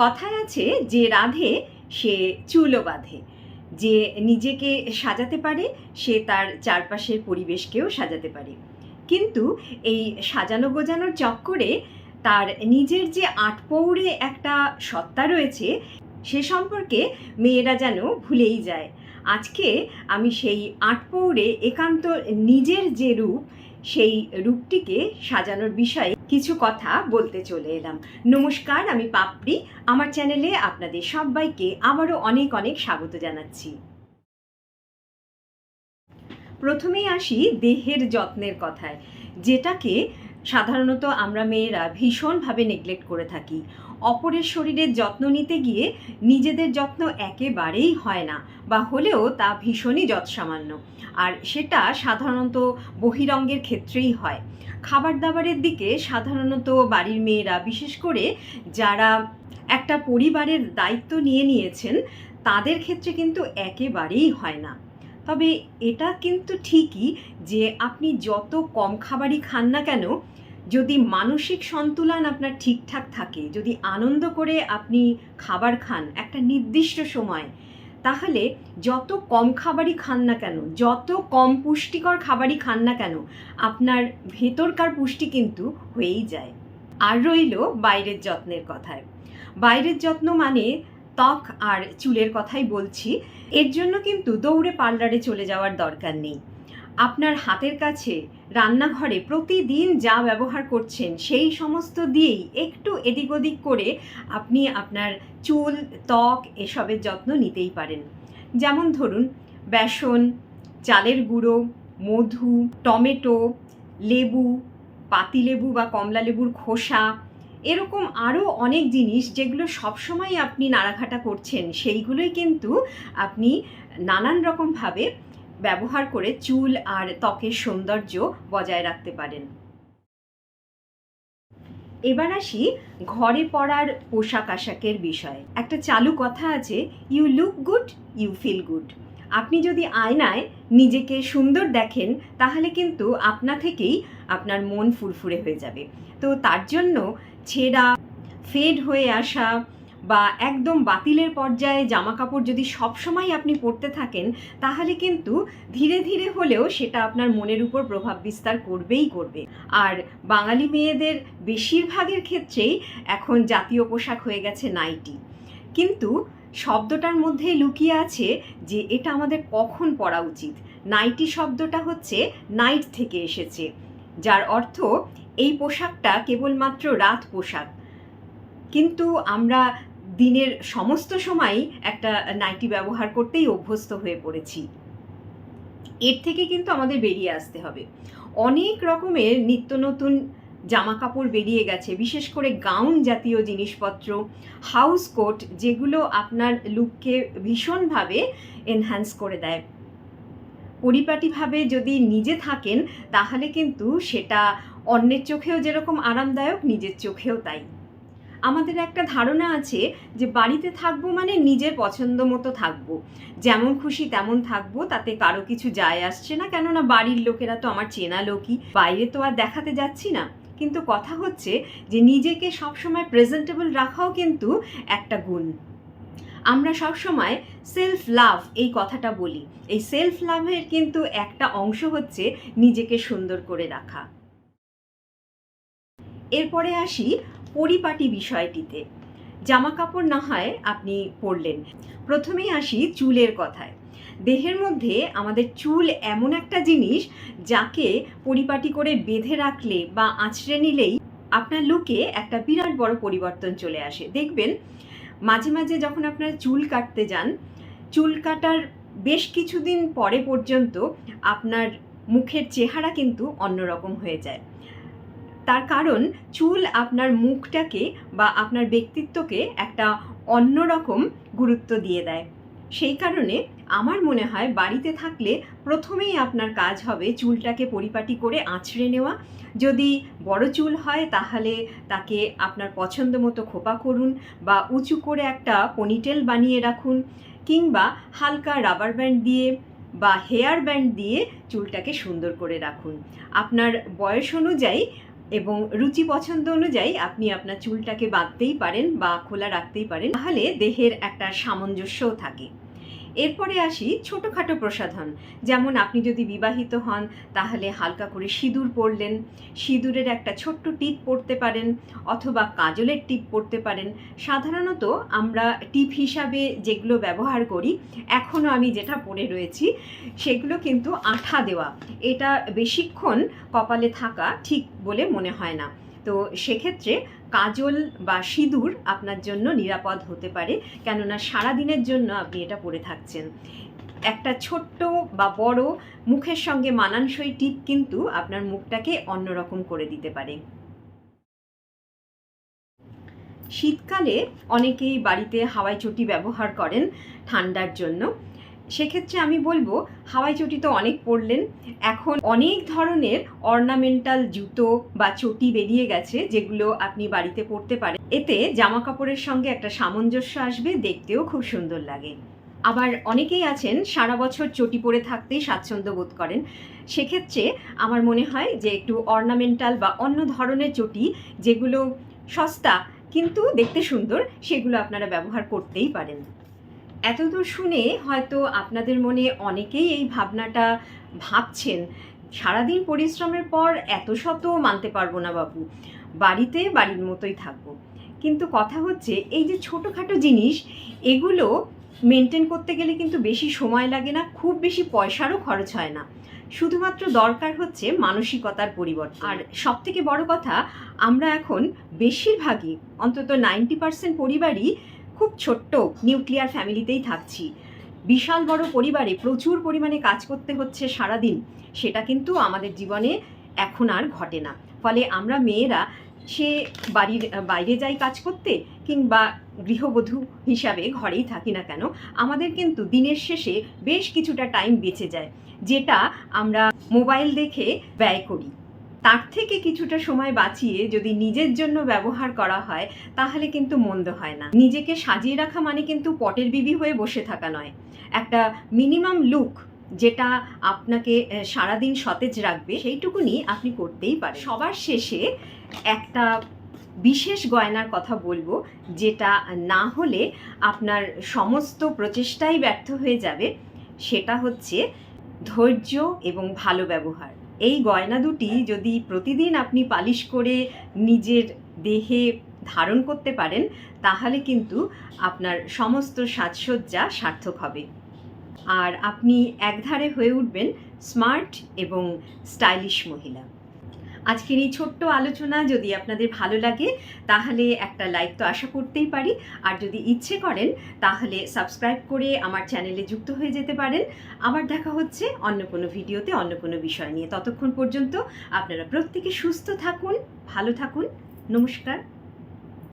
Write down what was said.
কথায় আছে যে রাধে, সে চুলও বাঁধে। যে নিজেকে সাজাতে পারে, সে তার চারপাশের পরিবেশকেও সাজাতে পারে। কিন্তু এই সাজানো গোজানোর চক্করে তার নিজের যে আটপৌড়ে একটা সত্তা রয়েছে, সে সম্পর্কে মেয়েরা যেন ভুলেই যায়। আজকে আমি সেই আটপৌড়ে একান্ত নিজের যে রূপ, সেই রূপটিকে সাজানোর বিষয়ে কিছু কথা বলতে চলে এলাম। নমস্কার, আমি পাপড়ি। আমার চ্যানেলে আপনাদের সবাইকে আবারও অনেক অনেক স্বাগত জানাচ্ছি। প্রথমেই আসি দেহের যত্নের কথায়, যেটাকে সাধারণত আমরা মেয়েরা ভীষণভাবে নেগলেক্ট করে থাকি। অপরের শরীরের যত্ন নিতে গিয়ে নিজেদের যত্ন একেবারেই হয় না, বা হলেও তা ভীষণই যৎসামান্য। আর সেটা সাধারণত বহিরঙ্গের ক্ষেত্রেই হয়। খাবার দাবারের দিকে সাধারণত বাড়ির মেয়েরা, বিশেষ করে যারা একটা পরিবারের দায়িত্ব নিয়ে নিয়েছেন, তাদের ক্ষেত্রে কিন্তু একেবারেই হয় না। তবে এটা কিন্তু ঠিকই যে আপনি যত কম খাবারই খান না কেন, যদি মানসিক সন্তুলন আপনার ঠিকঠাক থাকে, যদি আনন্দ করে আপনি খাবার খান, একটা নির্দিষ্ট সময় তাহলে যত কম খাবারই খান না কেন, যত কম পুষ্টিকর খাবারই খান না কেন, আপনার ভেতরকার পুষ্টি কিন্তু হয়েই যায়। আর রইল বাইরের যত্নের কথায়। বাইরের যত্ন মানে ত্বক আর চুলের কথাই বলছি। এর জন্য কিন্তু দৌড়ে পার্লারে চলে যাওয়ার দরকার নেই। আপনার হাতের কাছে রান্নাঘরে প্রতিদিন যা ব্যবহার করছেন, সেই সমস্ত দিয়েই একটু এদিক ওদিক করে আপনি আপনার চুল, ত্বক এসবের যত্ন নিতেই পারেন। যেমন ধরুন, বেসন, চালের গুঁড়ো, মধু, টমেটো, লেবু, পাতিলেবু বা কমলা লেবুর খোসা, এরকম আরও অনেক জিনিস যেগুলো সবসময় আপনি নাড়াঘাটা করছেন, সেইগুলোই কিন্তু আপনি নানান রকমভাবে ব্যবহার করে চুল আর ত্বকের সৌন্দর্য বজায় রাখতে পারেন। এবার আসি ঘরে পড়ার পোশাক আশাকের বিষয়ে। একটা চালু কথা আছে you look good you feel good আপনি যদি আয়নায় নিজেকে সুন্দর দেখেন, তাহলে কিন্তু আপনা থেকেই আপনার মন ফুরফুরে হয়ে যাবে। তো তার জন্য ছেঁড়া, ফেড হয়ে আসা বা একদম বাতিলের পর্যায়ে জামা কাপড় যদি সবসময় আপনি পরতে থাকেন, তাহলে কিন্তু ধীরে ধীরে হলেও সেটা আপনার মনের উপর প্রভাব বিস্তার করবেই করবে। আর বাঙালি মেয়েদের বেশিরভাগের ক্ষেত্রেই এখন জাতীয় পোশাক হয়ে গেছে নাইটি। কিন্তু শব্দটার মধ্যে লুকিয়ে আছে যে এটা আমাদের কখন পরা উচিত। নাইটি শব্দটা হচ্ছে নাইট থেকে এসেছে, যার অর্থ এই পোশাকটা কেবলমাত্র রাত পোশাক। কিন্তু আমরা দিনের সমস্ত সময় একটা নাইটি ব্যবহার করতেই অভ্যস্ত হয়ে পড়েছি। এর থেকে কিন্তু আমাদের বেরিয়ে আসতে হবে। অনেক রকমের নিত্য নতুন জামা কাপড় বেরিয়ে গেছে, বিশেষ করে গাউন জাতীয় জিনিসপত্র হাউস কোট যেগুলো আপনার লুককে ভীষণভাবে এনহ্যান্স করে দেয়। পরিপাটিভাবে যদি নিজে থাকেন, তাহলে কিন্তু সেটা অন্যের চোখেও যেরকম আরামদায়ক, নিজের চোখেও তাই। আমাদের একটা ধারণা আছে যে বাড়িতে থাকব মানে নিজের পছন্দ মতো থাকব। যেমন খুশি তেমন থাকব, তাতে কারও কিছু যায় আসছে না। কেননা বাড়ির লোকেরা তো আমার চেনা লোকই, বাইরে তো আর দেখাতে যাচ্ছি না। কিন্তু কথা হচ্ছে যে নিজেকে সবসময় প্রেজেন্টেবল রাখাও কিন্তু একটা গুণ। আমরা সবসময় সেলফ লাভ এই কথাটা বলি। এই সেলফ লাভের কিন্তু একটা অংশ হচ্ছে নিজেকে সুন্দর করে রাখা। এরপরে আসি পরিপাটি বিষয়টিতে। জামা কাপড় না হয় আপনি পরলেন। প্রথমেই আসি চুলের কথায়। দেহের মধ্যে আমাদের চুল এমন একটা জিনিস যাকে পরিপাটি করে বেঁধে রাখলে বা আঁচড়ে নিলেই আপনার লুকে একটা বিরাট বড় পরিবর্তন চলে আসে। দেখবেন, মাঝে মাঝে যখন আপনার চুল কাটতে যান, চুল কাটার বেশ কিছুদিন পরে পর্যন্ত আপনার মুখের চেহারা কিন্তু অন্যরকম হয়ে যায়। তার কারণ চুল আপনার মুখটাকে বা আপনার ব্যক্তিত্বকে একটা অন্যরকম গুরুত্ব দিয়ে দেয়। সেই কারণে আমার মনে হয় বাড়িতে থাকলে প্রথমেই আপনার কাজ হবে চুলটাকে পরিপাটি করে আঁচড়ে নেওয়া। যদি বড় চুল হয় তাহলে তাকে আপনার পছন্দ মতো খোপা করুন বা উঁচু করে একটা পনিটেল বানিয়ে রাখুন কিংবা হালকা রাবার ব্যান্ড দিয়ে বা হেয়ার ব্যান্ড দিয়ে চুলটাকে সুন্দর করে রাখুন। আপনার বয়স অনুযায়ী এবং রুচি পছন্দ অনুযায়ী আপনি আপনার চুলটাকে বাঁধতেই পারেন বা খোলা রাখতেই পারেন। তাহলে দেহের একটা সামঞ্জস্যও থাকে। এরপরে আসি ছোটোখাটো প্রসাধন। যেমন আপনি যদি বিবাহিত হন, তাহলে হালকা করে সিঁদুর পরলেন। সিঁদুরের একটা ছোট্ট টিপ পরতে পারেন অথবা কাজলের টিপ পরতে পারেন। সাধারণত আমরা টিপ হিসাবে যেগুলো ব্যবহার করি এখনও আমি যেটা পরে রয়েছি, সেগুলো কিন্তু আঠা দেওয়া। এটা বেশিক্ষণ কপালে থাকা ঠিক বলে মনে হয় না। তো সেক্ষেত্রে কাজল বা সিঁদুর আপনার জন্য নিরাপদ হতে পারে। কেননা সারা দিনের জন্য আপনি এটা পরে থাকছেন। একটা ছোট্ট বা বড় মুখের সঙ্গে মানানসই টিপ কিন্তু আপনার মুখটাকে অন্যরকম করে দিতে পারে। শীতকালে অনেকেই বাড়িতে হাওয়াই চটি ব্যবহার করেন ঠান্ডার জন্য। সেক্ষেত্রে আমি বলব, হাওয়াই চটি তো অনেক পরলেন। এখন অনেক ধরনের অর্নামেন্টাল জুতো বা চটি বেরিয়ে গেছে, যেগুলো আপনি বাড়িতে পরতে পারেন। এতে জামা কাপড়ের সঙ্গে একটা সামঞ্জস্য আসবে, দেখতেও খুব সুন্দর লাগে। আবার অনেকেই আছেন, সারা বছর চটি পরে থাকতেই স্বাচ্ছন্দ্য বোধ করেন। সেক্ষেত্রে আমার মনে হয় যে একটু অর্নামেন্টাল বা অন্য ধরনের চটি, যেগুলো সস্তা কিন্তু দেখতে সুন্দর, সেগুলো আপনারা ব্যবহার করতেই পারেন। এতদূর শুনে হয়তো আপনাদের মনে অনেকেই এই ভাবনাটা ভাবছেন, সারাদিন পরিশ্রমের পর এত শত মানতে পারব না বাবু, বাড়িতে বাড়ির মতোই থাকব। কিন্তু কথা হচ্ছে এই যে ছোটোখাটো জিনিস, এগুলো মেনটেন করতে গেলে কিন্তু বেশি সময় লাগে না, খুব বেশি পয়সারও খরচ হয় না। শুধুমাত্র দরকার হচ্ছে মানসিকতার পরিবর্তন। আর সব থেকে বড় কথা, আমরা এখন বেশিরভাগই, অন্তত নাইনটি পার্সেন্ট পরিবারই খুব ছোট্ট নিউক্লিয়ার ফ্যামিলিতেই থাকছি। বিশাল বড় পরিবারে প্রচুর পরিমাণে কাজ করতে হচ্ছে সারাদিন। সেটা কিন্তু আমাদের জীবনে এখন আর ঘটে না। ফলে আমরা মেয়েরা সে বাড়ির বাইরে যাই কাজ করতে কিংবা গৃহবধূ হিসাবে ঘরেই থাকি না কেন, আমাদের কিন্তু দিনের শেষে বেশ কিছুটা টাইম বেঁচে যায়, যেটা আমরা মোবাইল দেখে ব্যয় করি। তার থেকে কিছুটা সময় বাঁচিয়ে যদি নিজের জন্য ব্যবহার করা হয়, তাহলে কিন্তু মন্দ হয় না। নিজেকে সাজিয়ে রাখা মানে কিন্তু পটের বিবি হয়ে বসে থাকা নয়। একটা মিনিমাম লুক যেটা আপনাকে সারাদিন সতেজ রাখবে, সেইটুকুনি আপনি করতেই পারেন। সবার শেষে একটা বিশেষ গয়নার কথা বলব, যেটা না হলে আপনার সমস্ত প্রচেষ্টাই ব্যর্থ হয়ে যাবে। সেটা হচ্ছে ধৈর্য এবং ভালো ব্যবহার। এই গয়না দুটি যদি প্রতিদিন আপনি পালিশ করে নিজের দেহে ধারণ করতে পারেন, তাহলে কিন্তু আপনার সমস্ত সাজসজ্জা সার্থক হবে। আর আপনি একধারে হয়ে উঠবেন স্মার্ট এবং স্টাইলিশ মহিলা। আজকের এই ছোট্ট আলোচনা যদি আপনাদের ভালো লাগে, তাহলে একটা লাইক তো আশা করতেই পারি। আর যদি ইচ্ছে করেন, তাহলে সাবস্ক্রাইব করে আমার চ্যানেলে যুক্ত হয়ে যেতে পারেন। আবার দেখা হচ্ছে অন্য কোনো ভিডিওতে অন্য কোনো বিষয় নিয়ে। ততক্ষণ পর্যন্ত আপনারা প্রত্যেকে সুস্থ থাকুন, ভালো থাকুন। নমস্কার।